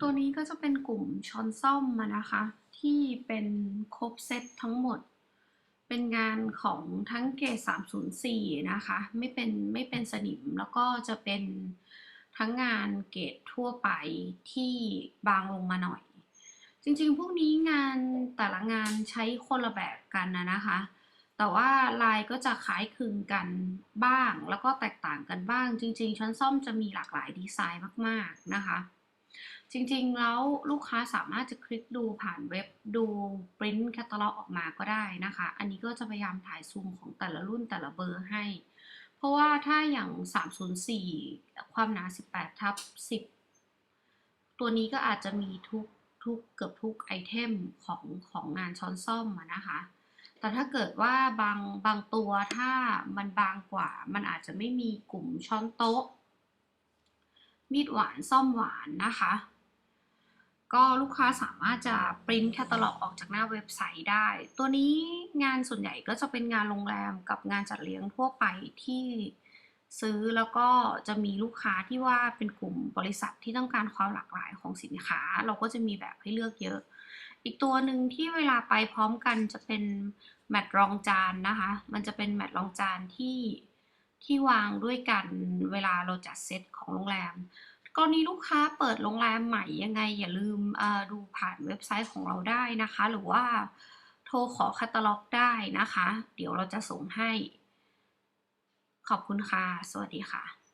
ตัวนี้ก็จะเป็นกลุ่มช้อนซ่อมมานะคะ ที่เป็นครบเซตทั้งหมด เป็นงานของทั้งเกรด304 นะคะ ไม่เป็นไม่เป็นสนิมแล้วก็จะเป็นทั้งงานเกรดทั่วไปที่บางลงมาหน่อย จริงๆ พวกนี้งานแต่ละงานใช้คนละแบบกันนะนะคะ แต่ว่าลายก็จะคล้ายคลึงกันบ้าง แล้วก็แตกต่างกันบ้าง จริงๆช้อนซ่อมจะมีหลากหลายดีไซน์มากๆนะคะ จริงๆ แล้วลูกค้าสามารถจะคลิกดูผ่านเว็บดูปริ้นแคตตาล็อกออกมาก็ได้นะคะ อันนี้ก็จะพยายามถ่ายซูมของแต่ละรุ่นแต่ละเบอร์ให้ เพราะว่าถ้าอย่าง 304 ความหนา 18 ทับ 10 ตัวนี้ก็อาจจะมีทุกทุกเกือบทุกไอเทมของของงานช้อนซ่อมนะคะ แต่ถ้าเกิดว่าบางบางตัวถ้ามันบางกว่า มันอาจจะไม่มีกลุ่มช้อนโต๊ะ มีดหวานซ่อมหวานนะคะ ก็ลูกค้าสามารถจะปริ้นแคตตาล็อกออกจากหน้าเว็บไซต์ได้ ตัวนี้งานส่วนใหญ่ก็จะเป็นงานโรงแรมกับงานจัดเลี้ยงทั่วไปที่ซื้อแล้วก็จะมีลูกค้าที่ว่าเป็นกลุ่มบริษัทที่ต้องการความหลากหลายของสินค้า เราก็จะมีแบบให้เลือกเยอะ อีกตัวหนึ่งที่เวลาไปพร้อมกันจะเป็นแมตต์รองจานนะคะ มันจะเป็นแมตต์รองจานที่ ที่วางด้วยกันเวลาเราจัดเซตของโรงแรม กรณีลูกค้าเปิดโรงแรมใหม่ยังไงอย่าลืมดูผ่านเว็บไซต์ของเราได้นะคะ หรือว่าโทรขอแคตตาล็อกได้นะคะ เดี๋ยวเราจะส่งให้ ขอบคุณค่ะ สวัสดีค่ะ